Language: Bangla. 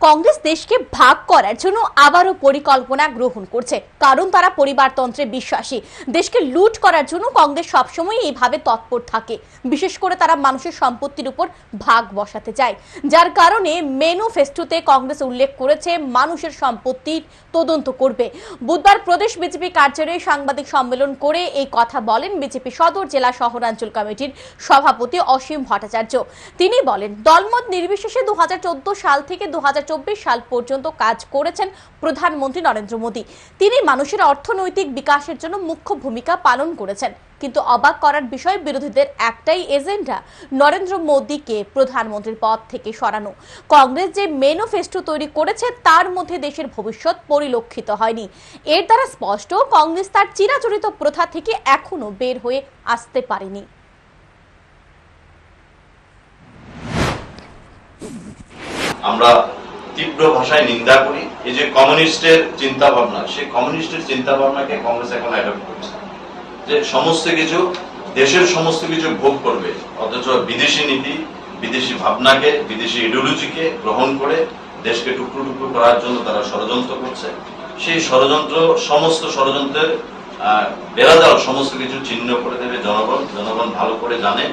কংগ্রেস দেশকে ভাগ করার জন্য আবারও পরিকল্পনা গ্রহণ করছে। কারণ তারা পরিবারতন্ত্রে বিশ্বাসী। দেশকে লুট করার জন্য কংগ্রেস সবসময় এইভাবে তৎপর থাকে। বিশেষ করে তারা মানুষের সম্পত্তির উপর ভাগ বসাতে চায়। যার কারণে মেনুফেস্টোতে কংগ্রেস উল্লেখ করেছে, মানুষের সম্পত্তির তদন্ত করবে। বুধবার প্রদেশ বিজেপি কার্যালয়ে সাংবাদিক সম্মেলন করে এই কথা বলেন বিজেপি সদর জেলা শহরাঞ্চল কমিটির সভাপতি অসীম ভট্টাচার্য। তিনি বলেন, দলমত নির্বিশেষে দু হাজার চোদ্দ সাল থেকে দু হাজার সাল পর্যন্ত কাজ করেছেন প্রধানমন্ত্রী নরেন্দ্র মোদী। তিনি মানুষের অর্থনৈতিক বিকাশের জন্য মুখ্য ভূমিকা পালন করেছেন। কিন্তু অবাক করার বিষয়, বিরোধীদের একটাই এজেন্ডা নরেন্দ্র মোদীকে প্রধানমন্ত্রীর পদ থেকে সরানো। কংগ্রেস যে তৈরি করেছে, তার মধ্যে দেশের ভবিষ্যৎ পরিলক্ষিত হয়নি। এর দ্বারা স্পষ্ট, কংগ্রেস তার চিরাচরিত প্রথা থেকে এখনও বের হয়ে আসতে পারেনি। আমরা তীব্র ভাষায় নিন্দা করি। এই যে কমিউনিস্টের চিন্তা ভাবনা সেই কমিউনিস্টের চিন্তা ভাবনাকে কংগ্রেস এখন অ্যাডপ্ট করছে। যে সমস্ত কিছু দেশের সমস্ত কিছু ভোগ করবে অথচ বিদেশি নীতি বিদেশি ভাবনাকে বিদেশি ইডিওলজিকে গ্রহণ করে দেশকে টুকরো টুকরো করার জন্য তারা ষড়যন্ত্র করছে। সেই ষড়যন্ত্র সমস্ত ষড়যন্ত্রের আহ, বেড়াজাল সমস্ত কিছু চিহ্ন করে দেবে জনগণ। জনগণ ভালো করে জানে।